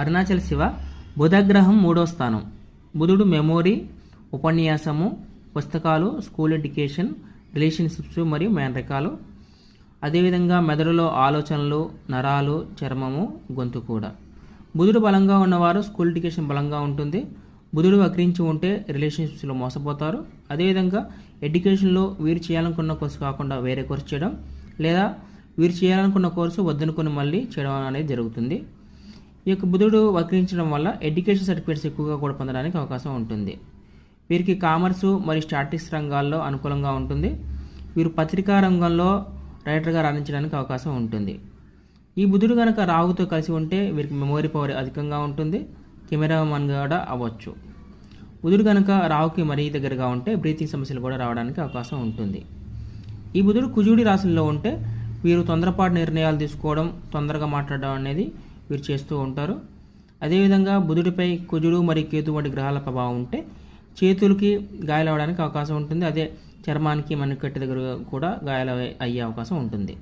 అరుణాచల్ శివ బుధగ్రహం మూడో స్థానం. బుధుడు మెమోరీ ఉపన్యాసము పుస్తకాలు స్కూల్ ఎడ్యుకేషన్ రిలేషన్షిప్స్ మరియు మేనరకాలు అదేవిధంగా మెదడులో ఆలోచనలు నరాలు చర్మము గొంతు కూడా. బుధుడు బలంగా ఉన్నవారు స్కూల్ ఎడ్యుకేషన్ బలంగా ఉంటుంది. బుధుడు వక్రించి ఉంటే రిలేషన్షిప్స్లో మోసపోతారు. అదేవిధంగా ఎడ్యుకేషన్లో వీరు చేయాలనుకున్న కోర్సు కాకుండా వేరే కోర్సు చేయడం లేదా వీరు చేయాలనుకున్న కోర్సు వద్దనుకుని మళ్ళీ చేయడం అనేది జరుగుతుంది. ఈ యొక్క బుధుడు వక్రించడం వల్ల ఎడ్యుకేషన్ సర్టిఫికేట్స్ ఎక్కువగా కూడా పొందడానికి అవకాశం ఉంటుంది. వీరికి కామర్సు మరియు స్టాటిక్స్ రంగాల్లో అనుకూలంగా ఉంటుంది. వీరు పత్రికా రంగంలో రైటర్గా రాణించడానికి అవకాశం ఉంటుంది. ఈ బుధుడు కనుక రావుతో కలిసి ఉంటే వీరికి మెమొరీ పవర్ అధికంగా ఉంటుంది. కెమెరామన్ కూడా అవ్వచ్చు. బుధుడు కనుక రావుకి మరీ దగ్గరగా ఉంటే బ్రీతింగ్ సమస్యలు కూడా రావడానికి అవకాశం ఉంటుంది. ఈ బుధుడు కుజుడి రాశుల్లో ఉంటే వీరు తొందరపాటు నిర్ణయాలు తీసుకోవడం తొందరగా మాట్లాడడం అనేది వీరు చేస్తూ ఉంటారు. అదేవిధంగా బుధుడిపై కుజుడు మరియు కేతు వంటి గ్రహాల ప్రభావం ఉంటే చేతులకి గాయాలవడానికి అవకాశం ఉంటుంది. అదే చర్మానికి మనకట్టి దగ్గర కూడా గాయాలు అయ్యే అవకాశం ఉంటుంది.